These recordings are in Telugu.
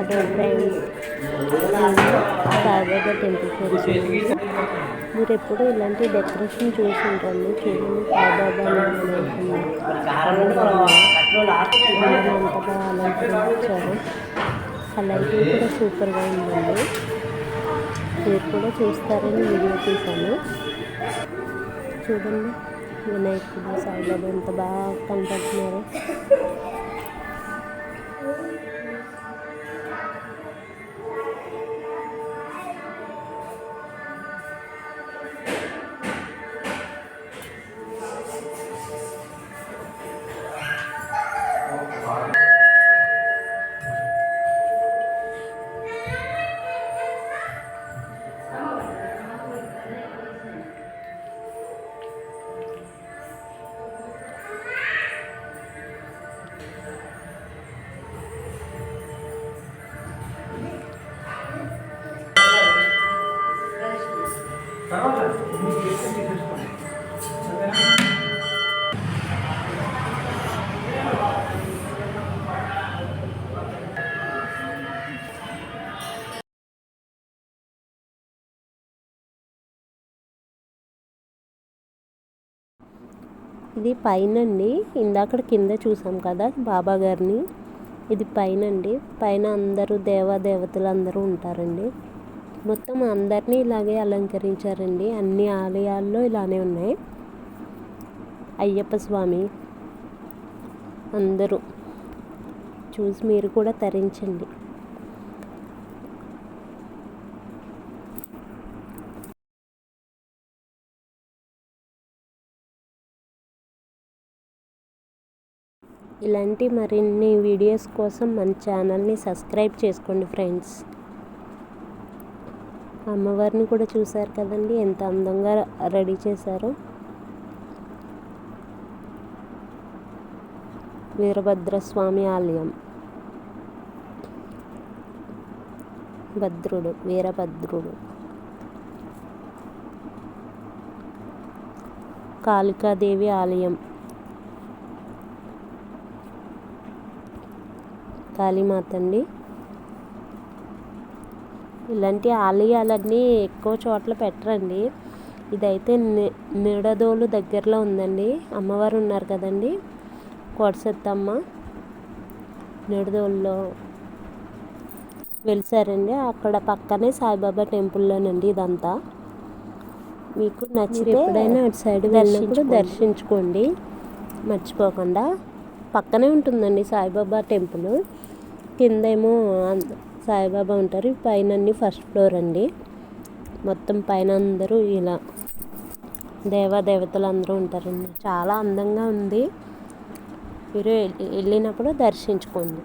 అదే ఫ్రెండ్స్ సాయిబాబా టెంపుల్కి మీరు ఎప్పుడు ఇలాంటి డెకరేషన్ చూసి ఉంటారు చూడండి సాయిబాబా బాగా అలంకరించారు ఆ లైటింగ్ కూడా సూపర్గా ఉందండి మీరు కూడా చూస్తారని వీడియో తీశాను చూడండి వినాయకుడు సాయిబాబా ఎంత బాగా కనపడుతున్నారు ఇది పైన అండి ఇందాక కింద చూసాం కదా బాబా గారిని. ఇది పైన అండి పైన అందరూ దేవదేవతలు అందరూ ఉంటారండి. మొత్తం అందరినీ ఇలాగే అలంకరించారండి. అన్ని ఆలయాల్లో ఇలానే ఉన్నాయి. అయ్యప్ప స్వామి అందరూ చూసి మీరు కూడా తరించండి. ఇలాంటి మరిన్ని వీడియోస్ కోసం మన ఛానల్ని సబ్స్క్రైబ్ చేసుకోండి ఫ్రెండ్స్. అమ్మవారిని కూడా చూశారు కదండి. ఎంత అందంగా రెడీ చేశారు. వీరభద్రస్వామి ఆలయం. భద్రుడు వీరభద్రుడు. కాళికాదేవి ఆలయం. కాళీమాత అండి ఇలాంటి ఆలయాలన్నీ ఎక్కువ చోట్ల పెట్టరండి. ఇదైతే నిడదోలు దగ్గరలో ఉందండి. అమ్మవారు ఉన్నారు కదండి. కోటసత్తమ్మ నిడదోలులో వెలిసారండి. అక్కడ పక్కనే సాయిబాబా టెంపుల్లోనండి ఇదంతా. మీకు నచ్చితే ఎప్పుడైనా అటు సైడ్ వెళ్ళినప్పుడు దర్శించుకోండి. మర్చిపోకుండా పక్కనే ఉంటుందండి సాయిబాబా టెంపుల్. కిందేమో సాయిబాబా ఉంటారు. పైన అన్ని ఫస్ట్ ఫ్లోర్ అండి. మొత్తం పైన అందరూ ఇలా దేవాదేవతలు అందరూ ఉంటారండి. చాలా అందంగా ఉంది. మీరు వెళ్ళినప్పుడు దర్శించుకోండి.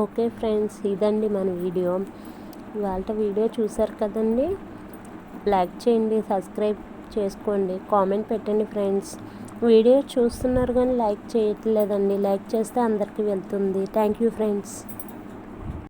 ఓకే ఫ్రెండ్స్ ఇదండి మన వీడియో. ఇవాళ వీడియో చూసారు కదండి? లైక్ చేయండి సబ్స్క్రైబ్ చేసుకోండి కామెంట్ పెట్టండి ఫ్రెండ్స్. వీడియో చూస్తున్నారు కానీ లైక్ చేయట్లేదండి. లైక్ చేస్తే అందరికీ వెళ్తుంది. Thank you friends.